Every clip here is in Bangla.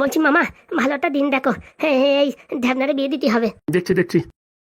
বলছি মামা ভালো একটা দিন দেখো। হ্যাঁ এই ঢ্যাবনারে বিয়ে দিতে হবে। দেখছি দেখছি।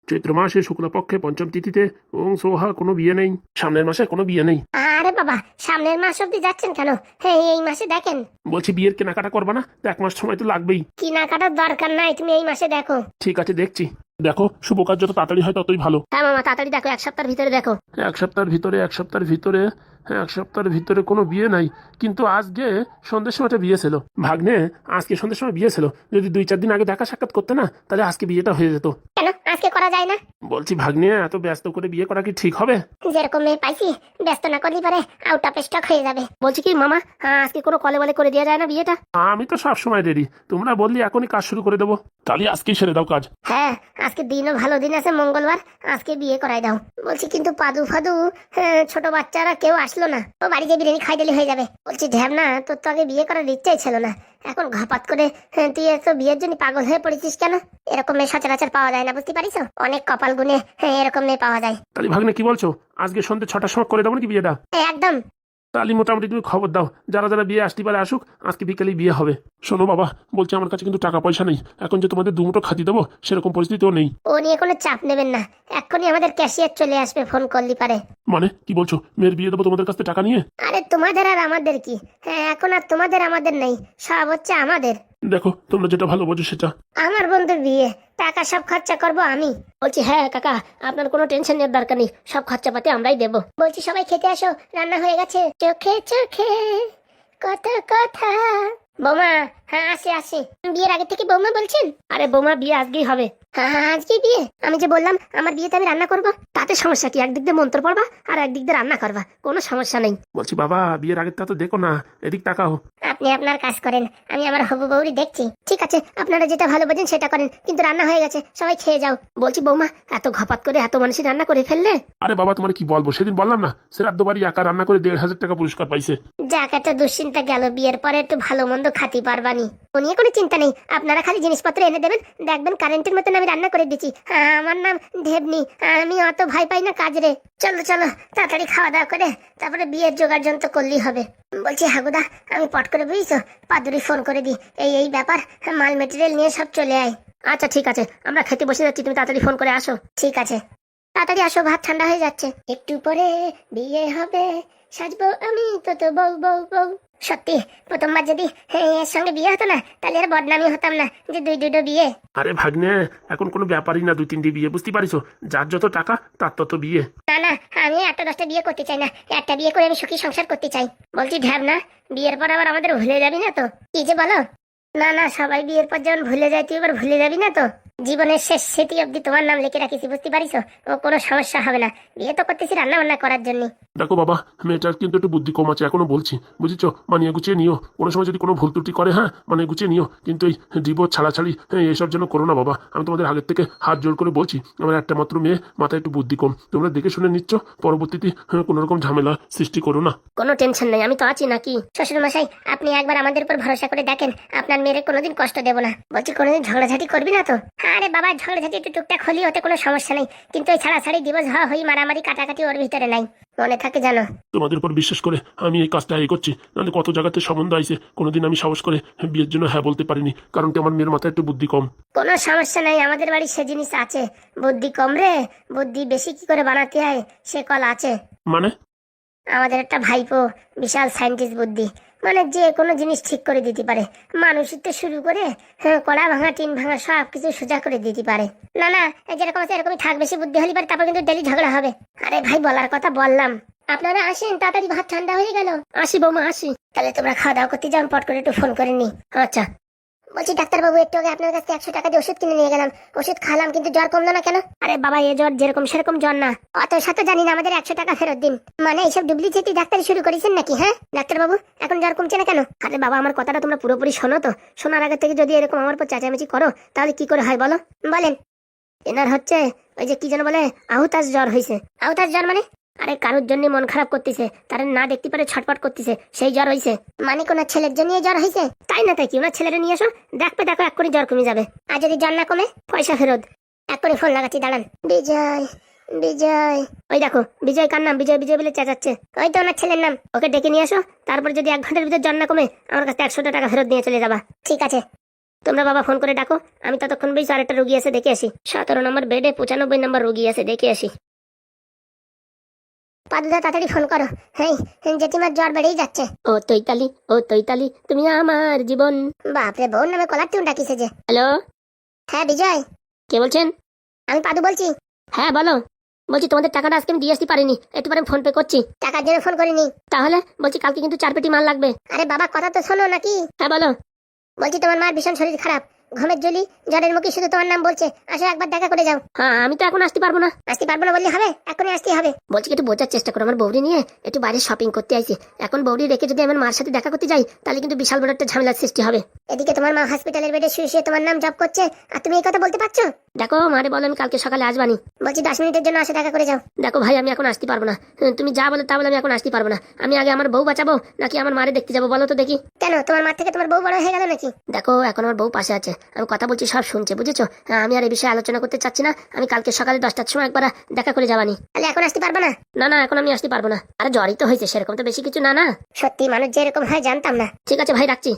চৈত্র মাসে শুক্লপক্ষে পঞ্চম তিথিতে ওং সোহা কোনো বিয়ে নেই। সামনের মাসে কোনো বিয়ে নেই। আরে বাবা সামনের মাস অব্দি যাচ্ছেন কেন? হ্যাঁ এই মাসে দেখেন। বলছি বিয়ের কেনাকাটা করবা না? তো এক মাস সময় তো লাগবেই। কেনাকাটার দরকার নাই তুমি এই মাসে দেখো। ঠিক আছে দেখছি। দেখো শুভ কাজ যত তাড়াতাড়ি হয় ততই ভালো। হ্যাঁ মামা তাড়াতাড়ি দেখো এক সপ্তাহের ভিতরে দেখো। এক সপ্তাহের ভিতরে এক সপ্তাহের ভিতরে হ্যাঁ এক সপ্তাহের ভিতরে কোনো বিয়ে নাই কিন্তু আজকে সন্ধ্যের সময়টা বিয়ে ছিল। ভাগ্নে আজকে সন্ধ্যের সময় বিয়ে ছিল। যদি দুই চার দিন আগে দেখা সাক্ষাৎ করতে না তাহলে আজকে বিয়েটা হয়ে যেত। কেন? আজকে করা যায় না? বলছি ভাগ্নে এত ব্যস্ত করে বিয়ে করা কি ঠিক হবে? যেরকম মেয়ে পাইছি ব্যস্ত না করলে পারে আউট অফ স্টক হয়ে যাবে। বলছি কি মামা হ্যাঁ, আজকে কোনো কলে বলে করে দেওয়া যায় না বিয়েটা? আমি তো সব সময় রেডি তোমরা বললি এখনই কাজ শুরু করে দেবো। তাহলে আজকেই সেরে দাও কাজ। হ্যাঁ আজকে দিনও ভালো দিন আছে মঙ্গলবার। আজকে বিয়ে করাই দাও। বলছি কিন্তু পাদু ফাদু হ্যাঁ, ছোট বাচ্চারা কেউ আসলো না। ও বাড়িতে বিরিয়ানি খাই দিলে হয়ে যাবে। বলছি ঢ্যাবনা তোর তো আগে বিয়ে করার ইচ্ছাই ছিল না। এখন ঘাপাত করে হ্যাঁ, তুই এত বিয়ের জন্য পাগল হয়ে পড়েছিস কেন? এরকম মেয়ে সচরাচর পাওয়া যায় না বুঝতে পারিস অনেক কপাল গুনে হ্যাঁ, এরকম মেয়ে পাওয়া যায়। তাহলে ভাগ্নে কি বলছো? আজকে সন্ধ্যে ছটার সময় করে দেবো নাকি বিয়েটা? একদম। তাহলে মোটামুটি তুমি খবর দাও। যারা যারা বিয়ে আসতে পারে আসুক আজকে বিকেলে বিয়ে হবে। শোনো বাবা বলছি আমার কাছে কিন্তু টাকা পয়সা নেই। এখন যে তোমাদের দুমুটো খাতি দেবো সেরকম পরিস্থিতিও নেই। ও নিয়ে কোনো চাপ নেবেন না। এখনই আমাদের ক্যাশিয়ার চলে আসবে ফোন করলি পারে। মানে কি বলছো? মেয়ের বিয়ে দেবো তোমাদের কাছে টাকা নিয়ে? আরে তোমাদের আর আমাদের কি? হ্যাঁ এখন আর তোমাদের আমাদের নেই। সব হচ্ছে আমাদের। দেখো তোমরা যেটা ভালো বোঝো সেটা। আমার বন্ধুর বিয়ে টাকা সব খরচা করব আমি। বলছি হ্যাঁ কাকা আপনার কোনো টেনশন নেওয়ার দরকার নেই সব খরচা পাতি আমরাই দেব। বলছি সবাই খেতে আসো রান্না হয়ে গেছে। চোখে চোখে কত কথা। বৌমা হ্যাঁ আসি আসি। বিয়ের আগে থেকে বৌমা বলছেন? আরে বৌমা বিয়ে আজকেই হবে। হ্যাঁ হ্যাঁ আজকেই বিয়ে। আমি যে বললাম আমার বিয়েতে আমি রান্না করব তাতে সমস্যা কি? একদিক দিয়ে মন্ত্র পড়বা আর একদিক দিয়ে রান্না করবা। কোনো সমস্যা নেই। বলছি বাবা বিয়ের আগের তা তো দেখো না। এদিক তাকাও। আপনি আপনার কাজ করেন। আমি আমার হবু বউরি দেখছি। ঠিক আছে আপনারা যেটা ভালো বোঝেন সেটা করেন। কিন্তু রান্না হয়ে গেছে সবাই খেয়ে যাও। বলছি বৌমা এত ঘপাত করে এত মানুষই রান্না করে ফেললে? আরে বাবা তোমার কি বলব? সেদিন বললাম না শ্রাদ্ধ বাড়ি একা রান্না করে দেড় হাজার টাকা পুরস্কার পাইছে। যাক একটা দুশ্চিন্তা গেল। বিয়ের পরে একটু ভালো মন্দ খাতি পারবানি ও নিয়ে কোনো চিন্তা নেই। আপনারা খালি জিনিসপত্র এনে দেবেন দেখবেন কারেন্টের মতন আমি রান্না করে দিচ্ছি। হ্যাঁ, আমার নাম ঢেবনি আমি অত ভয় পাই না কাজ রে। চলো চলো তাড়াতাড়ি খাওয়া দাওয়া করে তারপরে বিয়ের জোগাড় যন্ত্র করলেই হবে। বলছি হাগুদা আমি পট করে বুঝিস পাদুরি ফোন করে দিই। এই এই ব্যাপার মাল মেটেরিয়াল নিয়ে সব চলে আয়। আচ্ছা ঠিক আছে আমরা খেতে বসে যাচ্ছি তুমি তাড়াতাড়ি ফোন করে আসো। ঠিক আছে। তাড়াতাড়ি আসো ভাত ঠান্ডা হয়ে যাচ্ছে। একটু পরে বিয়ে হবে সাজবো আমি তো তো বউ বউ বউ। সত্যি প্রথমবার যদি এর সঙ্গে বিয়ে হতো না তাহলে আর বদনামি হতাম না যে দুই দুটো বিয়ে। আরে ভাগ্নে এখন কোনো ব্যাপারই না দুই তিনটি বিয়ে বুঝতে পারিছো? যার যত টাকা তার তত বিয়ে। না না আমি একটা দশটা বিয়ে করতে চাই না একটা বিয়ে করে আমি সুখী সংসার করতে চাই। বলছি ঢ্যাব না বিয়ের পর আবার আমাদের ভুলে যাবি না তো? কি যে বলো? না না সবাই বিয়ের পর যেমন ভুলে যায় তুই এবার ভুলে যাবি না তো? জীবনের শেষ স্মৃতি অব্দি তোমার নাম লিখে রাখিছি বুঝতে পারিস ও কোনো সমস্যা হবে না। বিয়ে তো করতেছি রান্না বান্না করার জন্য। দেখো বাবা মেয়েটার কিন্তু একটু বুদ্ধি কম আছে এখনও বলছি। বুঝেছ? মানিয়ে গুছিয়ে নিও। কোনো সময় যদি কোনো ভুল ত্রুটি করে হ্যাঁ মানে গুছিয়ে নিও। কিন্তু এই ডিভোর্স ছাড়াছাড়ি হ্যাঁ এইসব যেন করো না বাবা। আমি তোমাদের আগের থেকে হাত জোর করে বলছি আমার একটা মাত্র মেয়ে মাথায় একটু বুদ্ধি কম। তোমরা দেখে শুনে নিচ্ছ পরবর্তীতে হ্যাঁ, কোনো রকম ঝামেলা সৃষ্টি করো না। কোনো টেনশন নেই আমি তো আছি নাকি? শ্বশুর মশাই আপনি একবার আমাদের উপর ভরসা করে দেখেন আপনার মেয়ের কোনোদিন কষ্ট দেবো না। বলছি কোনোদিন ঝগড়াঝাটি করবি না তো? আরে বাবা ঝগড়াঝাটি একটু টুকটাক হলি ওতে কোনো সমস্যা নেই। কিন্তু ওই ছাড়াছাড়ি দিবস হওয়া হই মারামারি কাটাকাটি ওর ভিতরে নাই। মনে থাকে জানো? তোমাদের উপর বিশ্বাস করে আমি এই কাজটা এই করছি নাহলে কত জায়গাতে সম্বন্ধ আইছে কোনোদিন আমি সাহস করে বিয়ের জন্য হ্যাঁ বলতে পারিনি কারণ কি আমার মেয়ের মাথায় একটু বুদ্ধি কম। কোনো সমস্যা নাই আমাদের বাড়ি সে জিনিস আছে। বুদ্ধি কম রে বুদ্ধি বেশি কি করে বানাতে হয় সে কল আছে। মানে? আমাদের একটা ভাইপো বিশাল সায়েন্টিস্ট বুদ্ধি। মানে যে কোনো জিনিস ঠিক করে দিতে পারে। মানুষের শুরু করে হ্যাঁ, কড়া ভাঙা টিন ভাঙা সব কিছু সোজা করে দিতে পারে। না না যেরকম আছে এরকমই থাক বেশি বুদ্ধি হলে পারে তারপর কিন্তু ডেলি ঝগড়া হবে। আরে ভাই বলার কথা বললাম। আপনারা আসেন তাড়াতাড়ি ভাত ঠান্ডা হয়ে গেল। আসি বৌমা আসি। তাহলে তোমরা খাওয়া দাওয়া করতে যাও পট করে একটু ফোন করে নি আচ্ছা। বলছি, ডাক্তারবাবু, একটু আগে আপনার কাছে একশো টাকা দিয়ে ওষুধ কিনে নিয়ে গেলাম। ওষুধ খালাম, কিন্তু জ্বর কমলো না কেন? আরে বাবা, এ জ্বর যেরকম সেরকম জ্বর না। অত সাথে জানি না আমাদের একশো টাকা ফেরত দিন। মানে এইসব ডুপ্লিসিটি ডাক্তারি শুরু করেছেন নাকি হ্যাঁ? ডাক্তারবাবু, এখন জ্বর কমছে না কেন? আরে বাবা, আমার কথাটা তোমরা পুরোপুরি শোনো তো। শোনার আগে থেকে যদি এরকম আমার উপর চেঁচামেচি করো, তাহলে কি করে হয় বলো? বলেন। এনার হচ্ছে, ওই যে কি যেন বলে, আহুতাস জ্বর হয়েছে আহুতাস জ্বর মানে? আরে কারোর জন্য মন খারাপ করতেছে? তারা না দেখতে পারে ছটপট করতেছে। সেই জ্বর হয়েছে মানে কোন ছেলের জন্য জ্বর হয়েছে তাই না তাই কি? ওনার ছেলেরা নিয়ে এসো। দেখবে দেখো এক করে জ্বর কমে যাবে। আর যদি জ্বর না কমে, পয়সা ফেরত। এক করে ফোন লাগাচ্ছি, দাঁড়ান। বিজয় বিজয়। ওই দেখো, বিজয় কার নাম? বিজয় বিজয় বলে চেঁচাচ্ছে। ওই তো ওনার ছেলের নাম। ওকে ডেকে নিয়ে আসো তারপর যদি এক ঘণ্টার ভিতর জ্বর না কমে, আমার কাছে একশো টাকা ফেরত নিয়ে চলে যাবা। ঠিক আছে। তোমরা বাবা ফোন করে ডাকো। আমি ততক্ষণ বেশ আরেকটা রোগী আছে দেখে আসি। সতেরো নম্বর বেডে পঁচানব্বই নম্বর রোগী আছে দেখে আসি। পাদুদা তাড়াতাড়ি ফোন করো। হ্যাঁ জেঠিমার জ্বর বেড়েই যাচ্ছে। ও তৈতালি ও তৈতালি তুমি আমার জীবন। বাপরে বোন নামে কলার টিউন ডাকিছে যে? হ্যালো? হ্যাঁ বিজয়। কে বলছেন? আমি পাদু বলছি। হ্যাঁ বলো। বলছি তোমাদের টাকাটা আজকে আমি দিয়ে আসতে পারিনি। একটু পরে ফোন পে করছি। টাকার জন্য ফোন করিনি। তাহলে? বলছি কালকে কিন্তু চার পেটি মাল লাগবে। আরে বাবা কথা তো শোনো নাকি? হ্যাঁ বলো। বলছি তোমার মার ভীষণ শরীর খারাপ। ঘুমের জলি জ্বরের মুখে শুধু তোমার নাম বলছে। আসো একবার দেখা করে যাও। হ্যাঁ আমি তো এখন আসতে পারব না। আসতে পারব না বললে হবে? এখনই আসতে হবে। বলছি একটু বোঝার চেষ্টা করো। আমার বৌরি নিয়ে একটু বাইরে শপিং করতে আইছি। এখন বৌরি রেখে যদি আমার মার সাথে দেখা করতে যাই তাহলে কিন্তু বিশাল বড় একটা ঝামেলার সৃষ্টি হবে। এদিকে তোমার মা হসপিটালের বেডে শুয়ে শুয়ে তোমার নাম জব করছে। আর তুমি এই কথা বলতে পারছ? দেখো মারে বলো আমি কালকে সকালে আসবানি। বলছি দশ মিনিটের জন্য আসে দেখা করে যাও। দেখো ভাই আমি এখন আসতে পারব না। তুমি যা বলো তা বলে আমি এখন আসতে পারব না। আমি আগে আমার বউ বাঁচাবো নাকি আমার মারে দেখতে যাব? বলো তো দেখি। কেন? তোমার মা থেকে তোমার বউ বড় হয়ে গেল নাকি? দেখো এখন আমার বউ পাশে আছে। আমি কথা বলছি সব শুনছে বুঝেছ? হ্যাঁ, আমি আর এই বিষয়ে আলোচনা করতে চাচ্ছি না। আমি কালকে সকালে দশটার সময় একবার দেখা করে যাবানি তাহলে এখন আসতে পারব না? না না এখন আমি আসতে পারব না। আরে জ্বরই তো হয়েছে সেরকম তো বেশি কিছু না না? সত্যি মানুষ যেরকম হয় জানতাম না। ঠিক আছে ভাই রাখছি।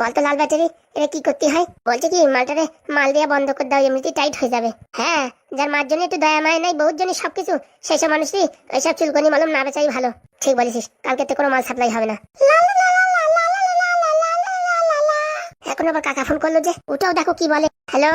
বলতো লাল ব্যাটারি এটা কি করতে হয়? বলছে কি মালটারে মাল দিয়ে বন্ধ করে দাও এমনিতেই টাইট হয়ে যাবে। হ্যাঁ যার মার জন্য একটু দয়া মায় নাই বহুত জন্য সবকিছু সেই সব মানুষই এইসব চুলকনি মলম না বেচাই ভালো। ঠিক বলেছিস কালকে তো কোনো মাল সাপ্লাই হবে না। এখন আবার কাকা ফোন করল যে ওটাও দেখো কি বলে। হ্যালো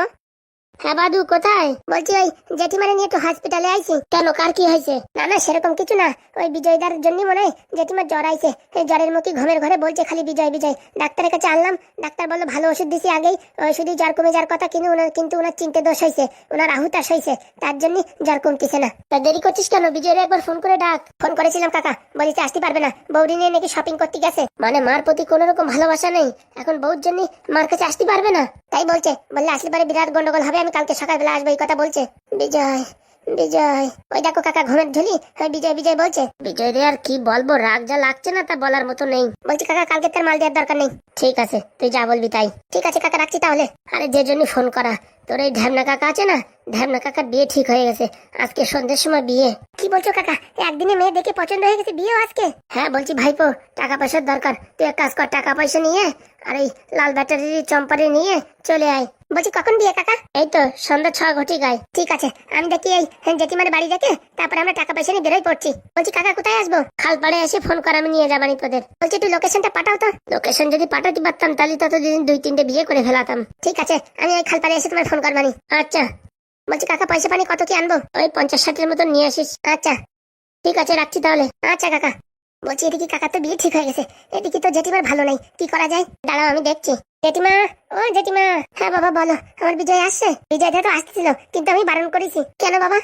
হ্যাঁ কোথায়? বলছি ওই জেঠিমারে নিয়ে হসপিটালে আইছি। কেন, কার কি হয়েছে? না না, সেরকম কিছু না। ওই বিজয়দার জন্য মনে হয় জেঠিমার জ্বর আইছে। জ্বরের মুখে ঘুমের ঘরে বলছে খালি বিজয় বিজয়। ডাক্তারের কাছে আনলাম, ডাক্তার বলল, ভালো ওষুধ দিছি আগেই। জ্বর কমে যাওয়ার কথা কিন্তু ওনার কিন্তু ওনার চিনতে দোষ হয়েছে। ওনার আহুতাস হয়েছে। তার জন্য জ্বর কমতেছে না। তা দেরি করছিস কেন? বিজয়ের একবার ফোন করে ডাক। ফোন করেছিলাম, কাকা। বলেছে, আসতে পারবে না। বৌদি নিয়ে নাকি শপিং করতে গেছে। মানে মার প্রতি কোনো রকম ভালোবাসা নেই। এখন বউর জন্য মার কাছে আসতে পারবে না? তাই বলছে, বললে আসলে পরে বিরাট গন্ডগোল হবে। আমি কালকে সকালবেলা আসব, এই কথা বলছে। বিজয় বিজয়। ওই দেখো কাকা ঘুমের ঝুলি হ্যাঁ বিজয় বিজয় বলছে। বিজয় রে, আর কি বলব, রাগ যা লাগছে না তা বলার মতো নেই। বলছি কাকা, কালকে তার মাল দেওয়ার দরকার নেই। ঠিক আছে, তুই যা বলবি তাই। ঠিক আছে কাকা, রাখছি তাহলে। আরে যে জন্য ফোন করা। তোর এই ঢ্যামনা কাকা আছে না? ঢ্যামনা কাকার বিয়ে ঠিক হয়ে গেছে। আজকে সন্ধ্যের সময় বিয়ে। কি বলছো কাকা? একদিনে মেয়ে দেখে পছন্দ হয়ে গেছে বিয়ে আজকে? হ্যাঁ বলছি ভাইপো টাকা পয়সার দরকার। তুই এক কাজ কর টাকা পয়সা নিয়ে আর এই লাল ব্যাটারি চম্পারি নিয়ে চলে আয়। বলছি কখন বিয়ে কাকা? এই তো সন্ধ্যা ছ ঘটি গায়ে। ঠিক আছে আমি দেখি এই জেঠিমার বাড়ি দেখে তারপরে আমরা টাকা পয়সা নিয়ে বেরোই পড়ছি। বলছি কাকা কোথায় আসব? খালপাড়ে এসে ফোন কর আমি নিয়ে যাবানি তোদের। বলছি তুই লোকেশনটা পাঠাও তো। লোকেশন যদি পাঠাতে পারতাম তাহলে তত দুই তিনটে বিয়ে করে ফেলাতাম। ঠিক আছে আমি ওই খালপাড়ে এসে তোমার ফোন করবানি আচ্ছা। বলছি, কাকা, পয়সা পানি কত কি আনব? ওই পঞ্চাশ ষাটের মতন নিয়ে আসিস। আচ্ছা। ঠিক আছে, রাখছি তাহলে। আচ্ছা কাকা। বলছি, এদিকে কাকা তো বিয়ে ঠিক হয়ে গেছে। এদিকে তো জেঠিমার ভালো নাই। কি করা যায়? দাঁড়াও, আমি দেখছি। জেঠিমা, ও জেঠিমা। হ্যাঁ বাবা, বলো। আমার বিজয় আসছে। বিজয় তো আসতেছিল, কিন্তু আমি বারণ করেছি। কেন বাবা?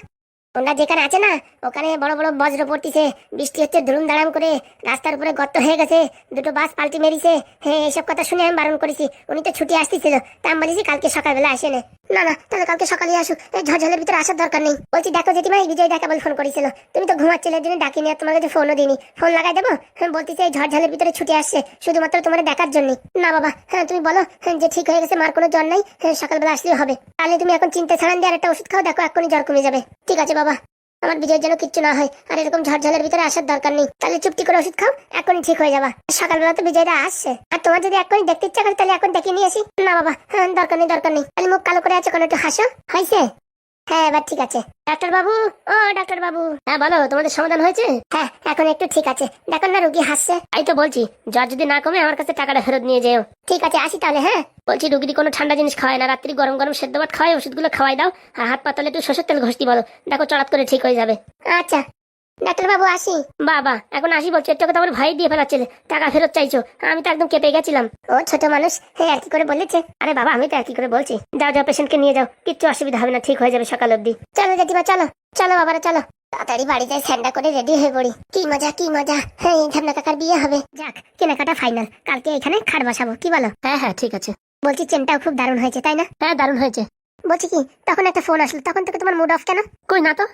ওনারা যেখানে আছে না, ওখানে বড় বড় বজ্র পড়তিছে। বৃষ্টি হচ্ছে ধরুম দাঁড়াম করে। রাস্তার উপরে গর্ত হয়ে গেছে। দুটো বাস পাল্টি মেরিছে। হ্যাঁ এসব কথা শুনে আমি বারণ করেছি। উনি তো ছুটি আসতেছিল। তা আমি বলেছি, কালকে সকালবেলা আসে না না, তাহলে কালকে সকালে আসুক এই ঝড়ঝলের ভিতরে আসার দরকার নেই। বলছি, দেখো জেঠিমা, এই বিজয় দেখা বলে ফোন করেছিল। তুমি তো ঘুমাচ্ছিলে জন্য ডাকিনি নিয়ে তোমার কাছে ফোনও দিনি ফোন লাগাই দেবো? হ্যাঁ বলতেছি এই ঝড়ঝলের ভিতরে ছুটে আসছে, শুধুমাত্র তোমার দেখার জন্য। না, বাবা হ্যাঁ তুমি বলো হ্যাঁ যে ঠিক হয়ে গেছে, মার কোনো জ্বর নাই হ্যাঁ সকালবেলা আসলেই হবে। তাহলে তুমি এখন চিন্তা ছাড়ান দিয়ে আর একটা ওষুধ খাও, দেখো এখনই জ্বর কমে যাবে। ঠিক আছে, বাবা। আমার বিজয়ের যেন কিচ্ছু না হয়। আর এরকম ঝড়ঝালের ভিতরে আসার দরকার নেই। তাহলে চুপটি করে ওষুধ খাও? এখনই ঠিক হয়ে যাবা। সকালবেলা তো বিজয়টা আসছে। আর তোমার যদি এখনই দেখতে ইচ্ছা করে, তাহলে এখন দেখে নিয়ে আসি। না বাবা হ্যাঁ দরকার নেই দরকার নেই। তাহলে মুখ কালো করে আছে কোনো? একটু হাসো। হয়েছে? হ্যাঁ এবার ঠিক আছে। ডাক্তার বাবু ও ডাক্তার বাবু হ্যাঁ বলো, তোমাদের সমাধান হয়েছে? হ্যাঁ এখন একটু ঠিক আছে। দেখুন না, রুগী হাসছে। তাই তো বলছি, জ্বর যদি না কমে, আমার কাছে টাকাটা ফেরত নিয়ে যেও। ঠিক আছে, আসি তাহলে হ্যাঁ? বলছি, রুগীটি কোনো ঠান্ডা জিনিস খাওয়ায় না। রাত্রি গরম গরম সেদ্ধ ভাত খাওয়াই ওষুধগুলো খাওয়াই দাও। আর হাত পাতালে একটু শোষের তেল ঘষতি বলো। দেখো, চড়াত করে ঠিক হয়ে যাবে। আচ্ছা। ডাক্তার বাবু আসি। বাবা এখন আসি বলছো কথা আমার ভাই দিয়ে ফেলাচ্ছিল টাকা ফেরত চাইছো আমি তো একদম কেঁপে গেছিলাম। ও ছোট মানুষ হ্যাঁ আর কি করে বলেছে? আরে বাবা আমি তো আর কি করে বলছি? যাও যাও পেশেন্টকে নিয়ে যাও কিচ্ছু অসুবিধা হবে না ঠিক হয়ে যাবে সকাল অব্দি চলো জেঠিমা চলো চলো বাবারা চলো। তাড়াতাড়ি বাড়ি যাই স্যান্ডা করে রেডি হয়ে পড়ি। কি মজা কি মজা। হ্যাঁ এই ধামনা কাকার বিয়ে হবে। যাক কেনাকাটা ফাইনাল কালকে এখানে খাট বসাবো কি বলো? হ্যাঁ হ্যাঁ ঠিক আছে। বলছি চেনটাও খুব দারুণ হয়েছে তাই না? হ্যাঁ দারুণ হয়েছে। বলছি কি তখন একটা ফোন আসলো তখন থেকে তোমার মুড অফ কেন? কই না তো।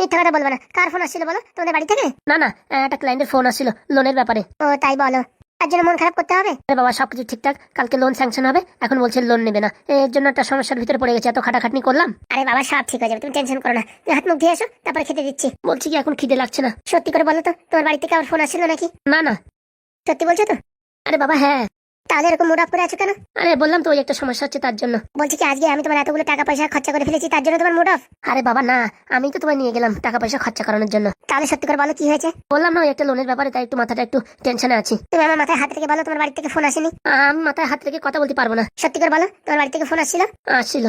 মিথ্যা কথা বলব না। কার ফোন আসছিল বলো? তোমাদের বাড়ি থেকে? না না একটা ক্লায়েন্টের ফোন আসছিল লোনের ব্যাপারে। ও তাই বলো। তার জন্য মন খারাপ করতে হবে? আরে বাবা সবকিছু ঠিকঠাক। কালকে লোন স্যাংশন হবে এখন বলছে লোন নেবে না। এর জন্য একটা সমস্যার ভিতরে পড়ে গেছে এত খাটাখাটনি করলাম। আরে বাবা সব ঠিক হয়ে যাবে তুমি টেনশন করো না। তুমি হাত মুখ ধুয়ে আসো তারপরে খেতে দিচ্ছি। বলছি কি এখন খিদে লাগছে না? সত্যি করে বলো তো তোমার বাড়ি থেকে আমার ফোন আসছিল নাকি? না না। সত্যি বলছো তো? আরে বাবা হ্যাঁ। তাহলে এরকম মুড অফ করে আছো কেন? আরে বললাম তো ওই একটা সমস্যা হচ্ছে তার জন্য। বলছি কি আজকে আমি তোমার এতগুলো টাকা পয়সা খরচা করে ফেলেছি তার জন্য তোমার মুড অফ আরে বাবা না আমি তো তোমায় নিয়ে গেলাম টাকা পয়সা খরচা করানোর জন্য। তাহলে সত্যি করে বলো কি হয়েছে? বললাম না ওই একটা লোনের ব্যাপারে তাই একটু মাথাটা একটু টেনশনে আছি। তুমি আমার মাথায় হাত থেকে বলো তোমার বাড়ি থেকে ফোন আসেনি। আমি মাথায় হাত থেকে কথা বলতে পারব না। সত্যি করে বলো তোমার বাড়ি থেকে ফোন আসছিল? আসছিল।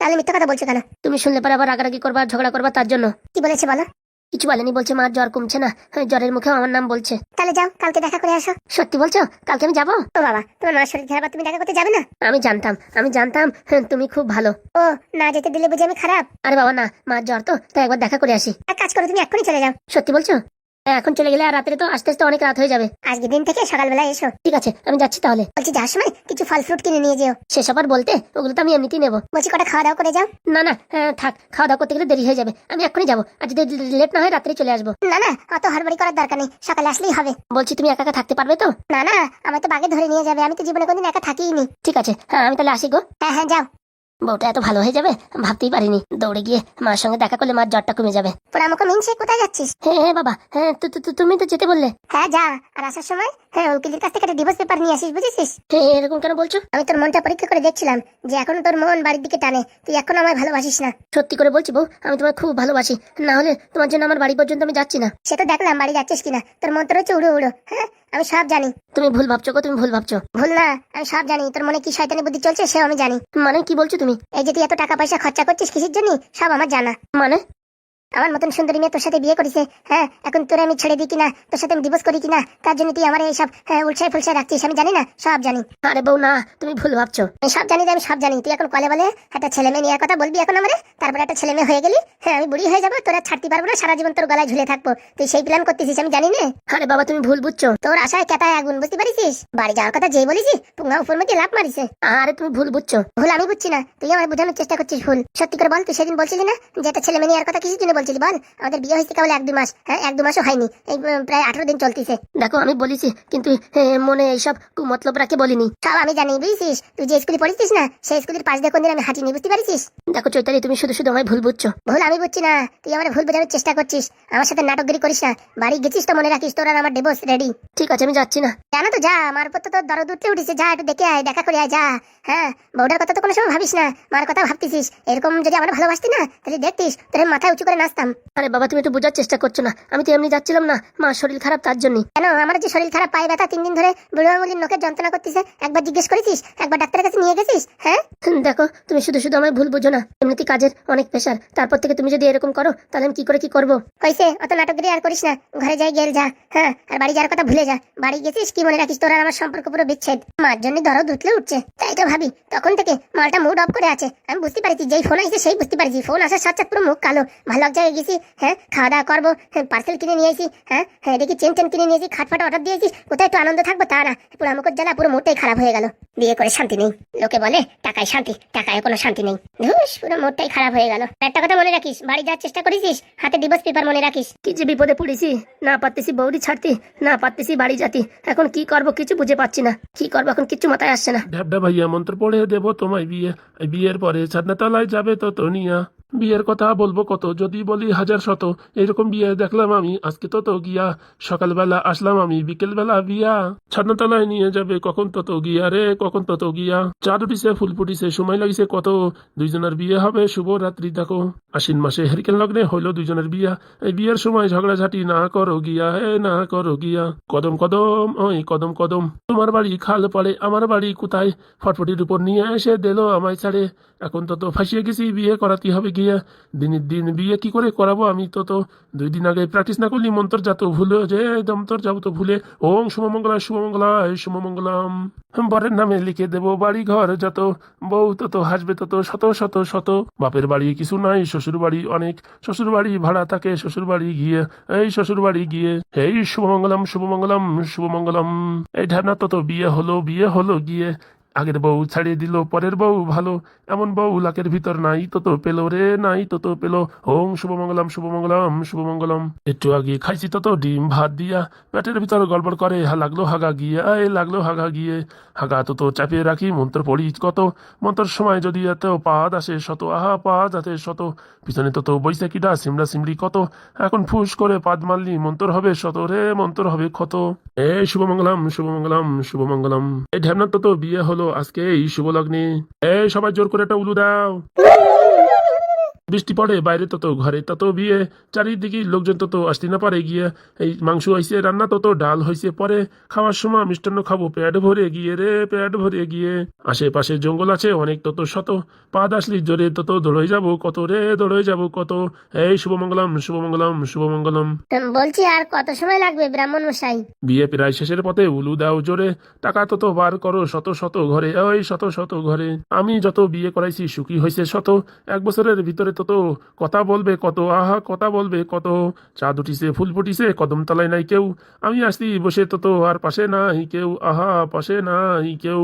তাহলে মিথ্যা কথা বলছো কেন? তুমি শুনলে পরে আবার রাগারাগি করবা ঝগড়া করবা তার জন্য। কি বলেছে বলো? কিছু বলেনি বলছে মার জ্বর কমছে না। হ্যাঁ, জ্বরের মুখে আমার নাম বলছে। তাহলে যাও কালকে দেখা করে আসো। সত্যি বলছো? কালকে আমি যাব? ও বাবা তোমার মার শরীর খারাপ তুমি দেখা করতে যাবে না? আমি জানতাম আমি জানতাম হ্যাঁ, তুমি খুব ভালো। ও না যেতে দিলে বুঝি আমি খারাপ? আরে বাবা না মার জ্বর তো তাই একবার দেখা করে আসি। এক কাজ করো তুমি এক্ষুনি চলে যাও। সত্যি বলছো? এখন চলে গেলে আর রাত্রে তো আস্তে আস্তে অনেক রাত হয়ে যাবে। আজকে দিন থেকে সকালবেলা এসো। ঠিক আছে আমি যাচ্ছি তাহলে। বলছি যাওয়ার সময় কিছু ফল ফ্রুট কিনে নিয়ে যেও। সেসব আর বলতে ওগুলো তো আমি এমনিতেই নেব। বলছি কটা খাওয়া দাওয়া করে যাও? না না হ্যাঁ, থাক খাওয়া দাওয়া করতে গেলে দেরি হয়ে যাবে। আমি এখনই যাব আর যদি লেট না হয় রাত্রে চলে আসব। না না অত হড়বড়ি করার দরকার নেই সকালে আসলেই হবে। বলছি তুমি একা একা থাকতে পারবে তো? না না আমার তো বাগে ধরে নিয়ে যাবে আমি তো জীবনে কোনদিন একা থাকিই নি। ঠিক আছে হ্যাঁ আমি তাহলে আসি গো। হ্যাঁ হ্যাঁ যাও। বউটা এত ভালো হয়ে যাবে? ভাবতেই পারিনি। দৌড়ে গিয়ে মার সঙ্গে দেখা করলে মার জ্বরটা কমে যাবে। পরে আমাকে মিনছে কোথায় যাচ্ছিস? হ্যাঁ হ্যাঁ বাবা। হ্যাঁ তুমি তো যেতে বললে। হ্যাঁ যা। আর আসার সময়? হ্যাঁ উকিলের কাছ থেকে একটা ডিভোর্স পেপার নিয়ে আসিস বুঝেছিস? এরকম কেন বলছো? আমি তোর মনটা পরীক্ষা করে দেখছিলাম যে এখন তোর মন বাড়ির দিকে টানে। তুই এখন আমায় ভালোবাসিস না। সত্যি করে বলছি বউ আমি তোমায় খুব ভালোবাসি। না হলে তোমার জন্য আমার বাড়ি পর্যন্ত আমি যাচ্ছি না। সে তো দেখলাম বাড়ি যাচ্ছিস কিনা। তোর মন তো রয়েছে উড়ো উড়ো হ্যাঁ? আমি সব জানি। তুমি ভুল ভাবছ গো তুমি ভুল ভাবছ। ভুল না আমি সব জানি। তোর মনে কি শয়তানি বুদ্ধি চলছে সেও আমি জানি। মানে কি বলছো তুমি? এই যে তুই এত টাকা পয়সা খরচা করছিস কিসের জন্য সব আমার জানা। মানে? আমার মতন সুন্দরী মেয়ে তোর সাথে বিয়ে করেছে হ্যাঁ? এখন তোরে আমি ছেড়ে দিই কিনা? তোর সাথে আমি ডিভোর্স করি কিনা? তার জন্য তুই আমার এইসব হ্যাঁ, উলসায় ফুলসায় রাখছিস আমি জানি না সব জানি। আরে বউ না তুমি ভুল ভাবছ। আমি সব জানি আমি সব জানি। তুই এখন কলে বলে একটা ছেলে মেয়ে নেওয়ার কথা বলবি এখন আমারে? তারপরে একটা ছেলে মেয়ে হয়ে গেলি? হ্যাঁ আমি বুড়ি হয়ে যাব তোরা ছাড়তে পারব না সারা জীবন তোর গলায় ঝুলে থাকব। তুই সেই প্ল্যান করতেছিস আমি জানি না। আরে বাবা তুমি ভুল বুঝছ। তোর আশায় কেতায় আগুন বুঝতে পারিস বাড়ি যাওয়ার কথা যেই বলিস পুঙ্গা উপর মধ্যে লাভ মারিছে। আরে তুমি ভুল বুঝছ। ভুল আমি বুঝছি না তুই আমার বোঝানোর চেষ্টা করছিস ভুল। সত্যি করে বল তুই সেদিন বলছিলি না যে একটা ছেলে মেয়ে নেওয়ার কথা কিসের জন্য বলছিলি বল? আমাদের বিয়ে হয়েছে কেবল এক দু মাস। হ্যাঁ এক দু মাসও হয়নি। এই প্রায় আঠারো দিন চলতেছে। দেখো আমি বলেছি কিন্তু মনে এইসব কুমতলব রাখে বলিনি। সব আমি জানি বুঝছিস? তুই যে স্কুলে পড়েছিস না সেই স্কুলের পাশ দিয়ে কোনদিন আমি হাঁটিনি বুঝতে পারিস দেখো চৈতালি তুমি শুধু শুধু আমায় ভুল বুঝছ। ভুল আমি বুঝছি না তুই আমার ভুল বোঝানোর চেষ্টা করছিস। আমার সাথে নাটকগিরি করিস না। বাড়ি গেছিস তো মনে রাখিস তোর আর আমার ডিভোর্স রেডি ঠিক আছে আমি যাচ্ছি না। জানো তো যা আমার উপর তো তোর দরদ উঠতে উঠেছে। যা একটু দেখে আয় দেখা করে আয় যা। হ্যাঁ বউটার কথা তো কোনো সময় ভাবিস না। মার কথা ভাবতেছিস। এরকম যদি আমার ভালোবাসতি না তাহলে দেখতিস তোর মাথায় উঁচু করে নাচতাম আরে বাবা, তুমি একটু বোঝার চেষ্টা করছ না। আমি তো এমনি যাচ্ছিলাম না। মা শরীর খারাপ তার জন্য কেন? আমার যে শরীর খারাপ, পায়ে ব্যথা তিন দিন ধরে বুড়ো আঙুলির নখের যন্ত্রণা করতেছে। একবার জিজ্ঞেস করেছিস? একবার ডাক্তারের কাছে নিয়ে গেছিস? হ্যাঁ? দেখো, তুমি শুধু শুধু আমায় ভুল বুঝো না। এমনিতে কাজের অনেক প্রেশার তারপর থেকে তুমি যদি এরকম করো, তাহলে আমি কি করে কি করব? কইছে, অত নাটকগিরি আর করিস না। ঘরে যাই, গেল যা। হ্যাঁ আর বাড়ি যাওয়ার কথা ভুলে যা। বাড়ি গেছিস, কি মনে রাখিস তোর আর আমার সম্পর্ক পুরো বিচ্ছেদ? মার জন্য ধরো দুতলে উঠছে। তাই তো ভাবি, তখন থেকে মালটা মুড অফ করে আছে। আমি বুঝতে পারছি, যেই ফোন আসছে সেই বুঝতে পারছি। ফোন আসার সাথে পুরো মুখ কালো। ভালো জায়গায় গেছি হ্যাঁ খাওয়া দাওয়া করব হ্যাঁ পার্সেল কিনে নিয়ে এসি হ্যাঁ হ্যাঁ দেখি চেন টেন কিনে নিয়েছি খাটফাটা অর্ডার দিয়েছি কোথায় একটু আনন্দ থাকব? তা না পুরো আমাকে জ্বালা পুরো মোটটাই খারাপ হয়ে গেল। বিয়ে করে শান্তি নেই। লোকে বলে টাকায় শান্তি টাকায় কোনো শান্তি নেই। ধুস পুরো মোটটাই খারাপ হয়ে গেল। একটা কথা মনে রাখিস বাড়ি যাওয়ার চেষ্টা করেছিস? হাতে ডিভোর্স পেপার মনে রাখিস? কি যে বিপদে পড়েছি না পারতেছি বৌদি ছাড়তি না পারতেছি বাড়ি যাতি। এখন কি করব কিছু বুঝে পাচ্ছি না কি করব এখন কিচ্ছু মাথায় আসছে না। ঢ্যাবডা ভাইয়া মন্ত্র পড়ে দেবো তোমায় বিয়ে বিয়ের পরে ছাদনাতলায় যাবে তো তনিয়া বিয়ের কথা বলব কত? যদি বলি হাজার শত। এরকম বিয়ে দেখলাম আমি, আজকে তো তো গিয়া। সকালবেলা আসলাম আমি, বিকেলবেলা বিয়া। ছাদনাতলায় নিয়ে যাবে, কখন তত গিয়া রে, কখন তত গিয়া। চাঁদ উঠিছে ফুল ফুটিছে, সময় লাগিছে কত? দুইজনের বিয়ে হবে শুভ রাত্রি দেখো। আশ্বিন মাসে হেরিকেন লগ্নে হইল দুইজনের বিয়া। এই বিয়ের সময় ঝগড়াঝাটি না করো গিয়া হে না করো গিয়া। কদম কদম, ওই কদম কদম। তোমার বাড়ি খাল পড়ে, আমার বাড়ি কোথায়? ফটফটির উপর নিয়ে এসে দিল আমায় ছাড়ে। এখন তো তো ফাঁসিয়ে গেছি, বিয়ে করাতে হবে গিয়া দিনের দিন বিয়ে করে করাবো? আমি তো তো দুই দিন আগে প্র্যাকটিস না করলি মন্তর যাত ভুলে যে দমতর যাব তো ভুলে। ওং শুভমঙ্গলা বরের নামে লিখে দেবো বাড়ি ঘর যত। বউ তত, হাসবে তত, শত শত শত। বাপের বাড়ি কিছু নাই, শ্বশুর বাড়ি অনেক। শ্বশুর বাড়ি ভাড়া থাকে, শ্বশুর বাড়ি গিয়ে। এই শ্বশুর বাড়ি গিয়ে, এই শুভমঙ্গলম শুভমঙ্গলম শুভমঙ্গলম। এই ঢানা তত বিয়ে হলো বিয়ে হলো গিয়ে। আগের বউ ছাড়িয়ে দিল, পরের বউ ভালো। এমন বউ লাকের ভিতর নাই, তো তো পেল রে, নাই তো তো পেল। ওং শুভমঙ্গলম শুভমঙ্গলম শুভমঙ্গলম। একটু আগে খাইছি তো তো ডিম ভাত দিয়া। পেটের ভিতর গড়বড় করে, হা লাগল হাগা গিয়ে, আয় লাগল হাগা গিয়ে। হাগা তো তো চাপিয়ে রাখি, মন্ত্র পড়ি কত। মন্ত্রের সময় যদি এত পাদ আসে শত, আহা পাদ আছে শত। পিছনে তো তো বৈশাখীটা সিমড়া সিমড়ি কত। এখন ফুস করে পাদ মারলি, মন্ত্র হবে শত রে, মন্ত্র হবে ক্ষত। এ, শুভমঙ্গলম শুভমঙ্গলম শুভমঙ্গলম। এই ঢ্যামনার তো তো বিয়ে হলো আজকে এই শুভ লগ্নে এই সবাই জোর করে একটা উলু দাও। বৃষ্টি পড়ে বাইরে তত ঘরে তত বিয়ে চারিদিকে লোকজন তত আসতে না পারে গিয়ে। এই মাংস হয়েছে রান্না তত ডাল হয়েছে পরে খাওয়ার সময় মিষ্টান্ন খাব পেট ভরে গিয়ে রে পেট ভরে গিয়ে। আশেপাশে জঙ্গল আছে অনেক তত শত পাদ আসলি জোরে তত দৌড়ে যাব কত রে দৌড়ে যাব কত। এই শুভমঙ্গলম শুভমঙ্গলম শুভমঙ্গলম। বলছি আর কত সময় লাগবে ব্রাহ্মণ মশাই? বিয়ে প্রায় শেষের পথে উলু দাও জোরে টাকা তত বার করো শত শত ঘরে ওই শত শত ঘরে। আমি যত বিয়ে করাইছি সুখী হয়েছে শত এক বছরের ভিতরে তত কথা বলবে, কত আহা কথা বলবে, কত চা দুটিছে, ফুল ফুটিছে, কদম তলায় নাই কেউ। আমি আসছি, বসে তত আর পাশে নাই কেউ, আহা পাশে নাই কেউ।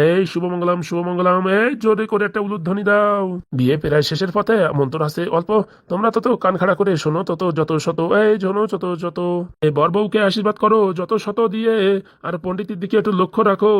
এই শুভমঙ্গলম শুভমঙ্গলম, এই জোরে করে একটা উলুধ্বনি দাও। বিয়ে প্রায় শেষের পথে মন্ত্র আছে অল্প। তোমরা তত কান খাড়া করে শোনো, তত যত শত, এই শোনো, যত যত। এই বর বউকে আশীর্বাদ করো, যত শত দিয়ে, আর পণ্ডিতের দিকে একটু লক্ষ্য রাখো,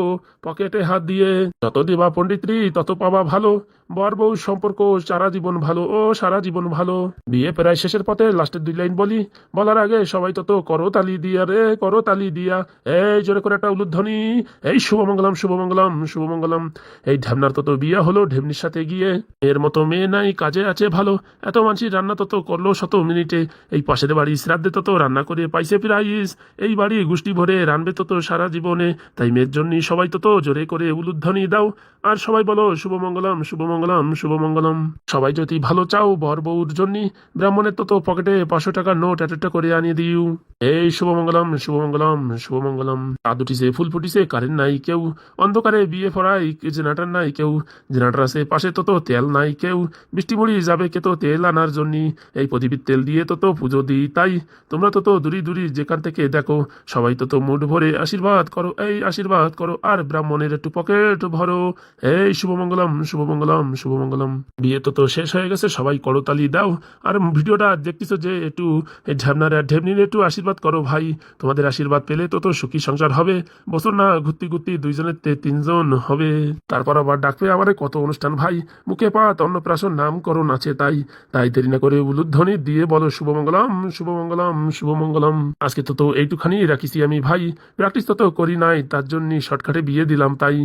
পকেটে হাত দিয়ে। যত দিবা পণ্ডিতরি, তত পাবা ভালো। বর বউ সম্পর্ক, সারা জীবন ভালো। ও সারা জীবন ভালো। বিয়ে প্রায় শেষের পথে লাস্টের দুই লাইন বলি, বলার আগে সবাই তত করো তালি দিয়া রে, করো তালি দিয়া। এই জোরে করে একটা উলুধ্বনি, এই শুভমঙ্গলম শুভমঙ্গলম শুভমঙ্গলম। এই ঢ্যামনার তত বিয়ে হলো, ঢেমনির সাথে গিয়ে এর মতো মেয়ে নাই, কাজে আছে ভালো। এত মানুষই রান্না তত করল শত মিনিটে। এই পাশের বাড়ি শ্রাদ্ধে তত রান্না করে পাইছে প্রাইস। এই বাড়ি গুষ্টি ভরে রানবে তত সারা জীবনে। তাই মেয়ের জন্য সবাই তত জোরে করে উলুধ্বনি দাও। আর সবাই বলো, শুভমঙ্গলম শুভমঙ্গলম শুভমঙ্গলম। সবাই যদি ভালো চাও বর বউর জন্য, ব্রাহ্মণের তত পকেটে পাঁচশো টাকার নোট একটা করে আনিয়ে দিও। এই শুভমঙ্গলম শুভমঙ্গলম শুভমঙ্গলম। তা দুটিছে ফুল ফুটিছে কারেন্ট নাই কেউ। অন্ধকারে বিয়ে ফরাই জেনারেটার নাই কেউ। জেনারেটার আছে পাশে তত তেল নাই কেউ। বৃষ্টি মুড়ি যাবে কে তো তেল আনার জন্য। এই প্রদীপের তেল দিয়ে তত পুজো দিই তাই। তোমরা তত দূরি দূরি যেখান থেকে দেখো। সবাই তত মুড ভরে আশীর্বাদ করো, এই আশীর্বাদ করো। আর ব্রাহ্মণের একটু পকেট ভরো। এই শুভমঙ্গলম শুভমঙ্গলম শুভমঙ্গলম। বিয়ে তো তো শেষ হয়ে গেছে সবাই করতালি দাও। আর ভিডিওটা দেখতেছো যে একটু এই ঝাবনার আর ঢেবনির একটু আশীর্বাদ করো ভাই। তোমাদের আশীর্বাদ পেলে তো তো সুখী সংসার হবে। বছর না, ঘুরতে ঘুরতে দুইজনের তিনজন হবে। তারপর আবার ডাকবে আমারে, কত অনুষ্ঠান ভাই? মুখে পাত, অন্নপ্রাশন নামকরণ আছে তাই। তাই দেরি না করে উলুধ্বনি দিয়ে বলো, শুভমঙ্গলম শুভমঙ্গলম শুভমঙ্গলম। আজকে তো তো এইটুখানি রাখিছি আমি ভাই। প্র্যাকটিস তো তো করি নাই, তার জন্য শর্টকাটে বিয়ে দিলাম তাই।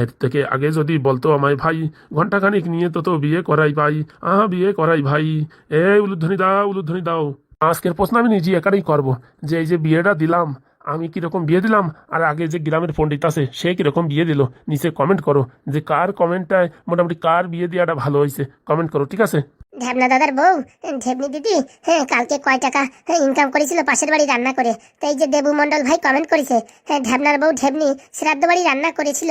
এর থেকে আগে যদি বলতো আমায় ভাই, ঘন্টাখানিক নিয়ে তো তো বিয়ে করাই পাই আহা বিয়ে করাই ভাই। এ উলুধ্বনি দাও উলুধ্বনি দাও। আজকের প্রশ্ন আমি নিজে একারই করব, যে এই যে বিয়েটা দিলাম, আমি কীরকম বিয়ে দিলাম? আর আগে যে গ্রামের পণ্ডিত আছে, সে কীরকম বিয়ে দিল? নিচে কমেন্ট করো, যে কার কমেন্টটায় মোটামুটি কার বিয়ে দেওয়াটা ভালো হয়েছে কমেন্ট করো, ঠিক আছে? ঢ্যাবনা দাদার বউ ঢেবনি দিদি হ্যাঁ কালকে কয় টাকা ইনকাম করেছিল পাশের বাড়ি রান্না করে। তো এই যে দেবু মন্ডল ভাই কমেন্ট করেছে হ্যাঁ ঢ্যাবনার বউ ঢেবনি শ্রাদ্ধ বাড়ি রান্না করেছিল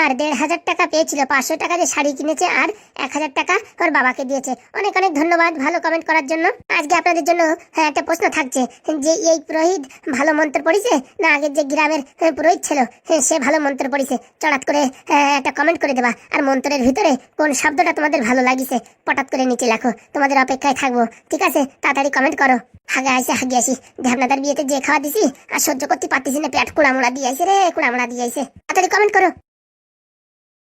আর দেড় হাজার টাকা পেয়েছিল পাঁচশো টাকা যে শাড়ি কিনেছে আর এক হাজার টাকা ওর বাবাকে দিয়েছে। অনেক অনেক ধন্যবাদ ভালো কমেন্ট করার জন্য। আজকে আপনাদের জন্য হ্যাঁ একটা প্রশ্ন থাকছে যে এই পুরোহিত ভালো মন্ত্র পড়েছে? না আগের যে গ্রামের হ্যাঁ, পুরোহিত ছিল হ্যাঁ, সে ভালো মন্ত্র পড়েছে। চড়াত করে হ্যাঁ, একটা কমেন্ট করে দেবা। আর মন্ত্রের ভিতরে কোন শব্দটা তোমাদের ভালো লাগিছে? পটাত করে নিচে লেখো। তোমাদের অপেক্ষায় থাকব। ঠিক আছে, তাড়াতাড়ি কমেন্ট করো। হাগে আসি হাগে আসি। ঢ্যাবনাদার বিয়েতে যে খাওয়া দিছি, আর সহ্য করতে পারতেছি না, পেট কুড়ামোড়া দিয়ে আসে রে, কুড়ামোড়া দিয়ে আসে তাড়াতাড়ি কমেন্ট করো।